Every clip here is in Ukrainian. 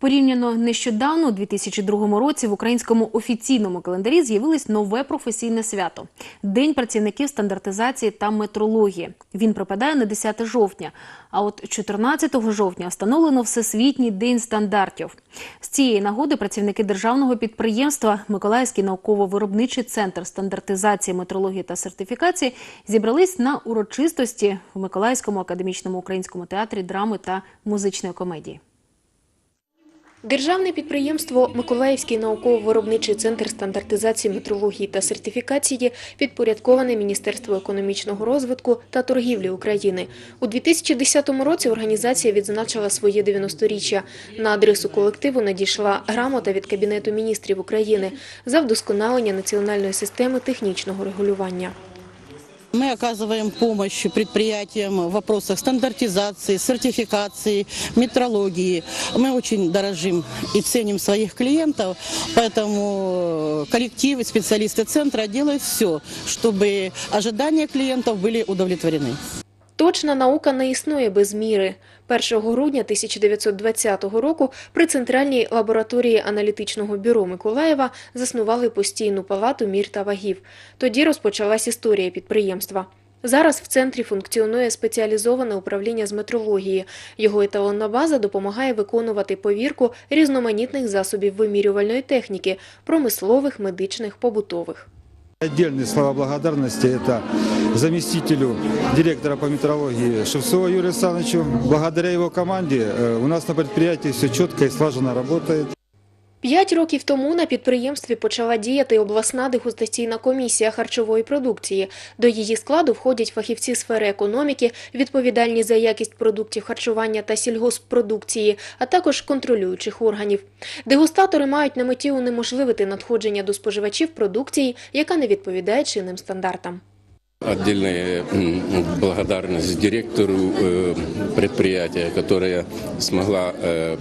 Порівняно нещодавно, у 2002 році, в українському офіційному календарі з'явилось нове професійне свято День працівників стандартизації та метрології. Він припадає на 10 жовтня. А от 14 жовтня встановлено Всесвітній день стандартів. З цієї нагоди працівники державного підприємства Миколаївський науково-виробничий центр стандартизації, метрології та сертифікації зібрались на урочистості в Миколаївському академічному українському театрі драми та музичної комедії. Державне підприємство Миколаївський науково-виробничий центр стандартизації метрології та сертифікації підпорядковане Міністерству економічного розвитку та торгівлі України. У 2010 році організація відзначила своє 90-річчя. На адресу колективу надійшла грамота від Кабінету міністрів України за вдосконалення національної системи технічного регулювання. Мы оказываем помощь предприятиям в вопросах стандартизации, сертификации, метрологии. Мы очень дорожим и ценим своих клиентов, поэтому коллектив и специалисты центра делают все, чтобы ожидания клиентов были удовлетворены. Точна наука не існує без міри. 1 грудня 1920 року при Центральній лабораторії аналітичного бюро Миколаєва заснували постійну палату мір та вагів. Тоді розпочалась історія підприємства. Зараз в центрі функціонує спеціалізоване управління з метрології. Його еталонна база допомагає виконувати повірку різноманітних засобів вимірювальної техніки – промислових, медичних, побутових. Отдельные слова благодарности это заместителю директора по метрологии Шевцова Юрию Александровичу. Благодаря его команде э, у нас на предприятии все четко и слаженно работает. П'ять років тому на підприємстві почала діяти обласна дегустаційна комісія харчової продукції. До її складу входять фахівці сфери економіки, відповідальні за якість продуктів харчування та сільгосппродукції, а також контролюючих органів. Дегустатори мають на меті унеможливити надходження до споживачів продукції, яка не відповідає чинним стандартам. Отдельная м, благодарность директору э, предприятия, которая смогла э,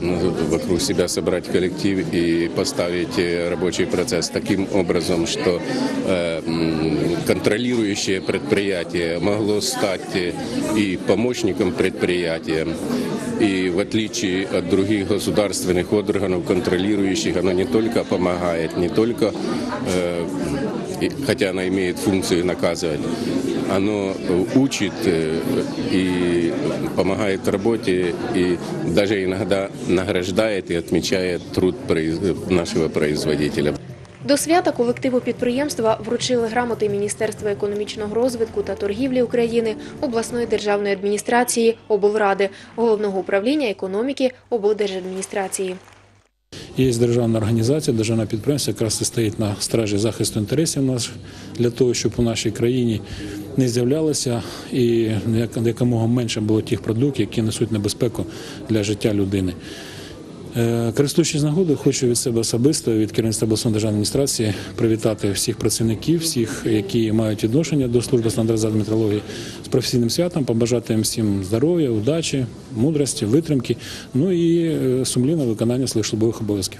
вокруг себя собрать коллектив и поставить э, рабочий процесс таким образом, что э, м, контролирующее предприятие могло стать э, и помощником предприятия. И в отличие от других государственных органов, контролирующих, оно не только помогает, не только э, и- хотя она имеет функцию наказывать, оно э, учит э, и помогает в работе, и даже иногда награждает и отмечает труд произ- нашего производителя. До свята колективу підприємства вручили грамоти Міністерства економічного розвитку та торгівлі України, обласної державної адміністрації, облради, головного управління економіки облдержадміністрації. Є державна організація, державне підприємство, якраз і стоїть на стражі захисту інтересів наших для того, щоб у нашій країні не з'являлося і як- якомога менше було тих продуктів, які несуть небезпеку для життя людини. Е, Користуючись нагодою, хочу від себе особисто, від керівництва обласної державної адміністрації привітати всіх працівників, всіх, які мають відношення до служби стандартизації метрології з професійним святом, побажати їм всім здоров'я, удачі, мудрості, витримки, ну і е, сумлінного виконання своїх службових обов'язків.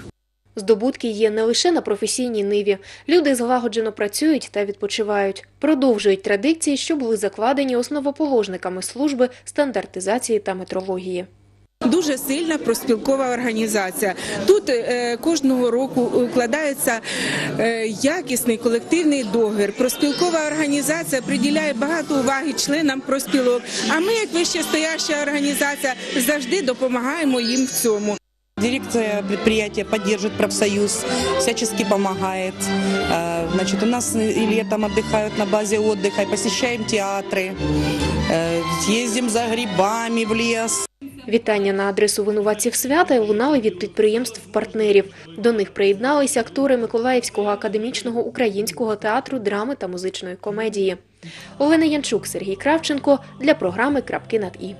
Здобутки є не лише на професійній ниві. Люди злагоджено працюють та відпочивають, продовжують традиції, що були закладені основоположниками служби стандартизації та метрології. Дуже сильна проспілкова організація. Тут е, кожного року укладається е, якісний колективний договір. Проспілкова організація приділяє багато уваги членам проспілок. А ми, як вищестояща організація, завжди допомагаємо їм в цьому. Дирекция предприятия поддерживает профсоюз, всячески помогает. Э, Значит, у нас и летом отдыхают на базе отдыха, и посещаем театры, э, ездим за грибами в лес. Вітання на адресу винуватців свята лунали від підприємств-партнерів. До них приєдналися актори Миколаївського академічного українського театру драми та музичної комедії. Олена Янчук, Сергій Кравченко для програми Крапки над і.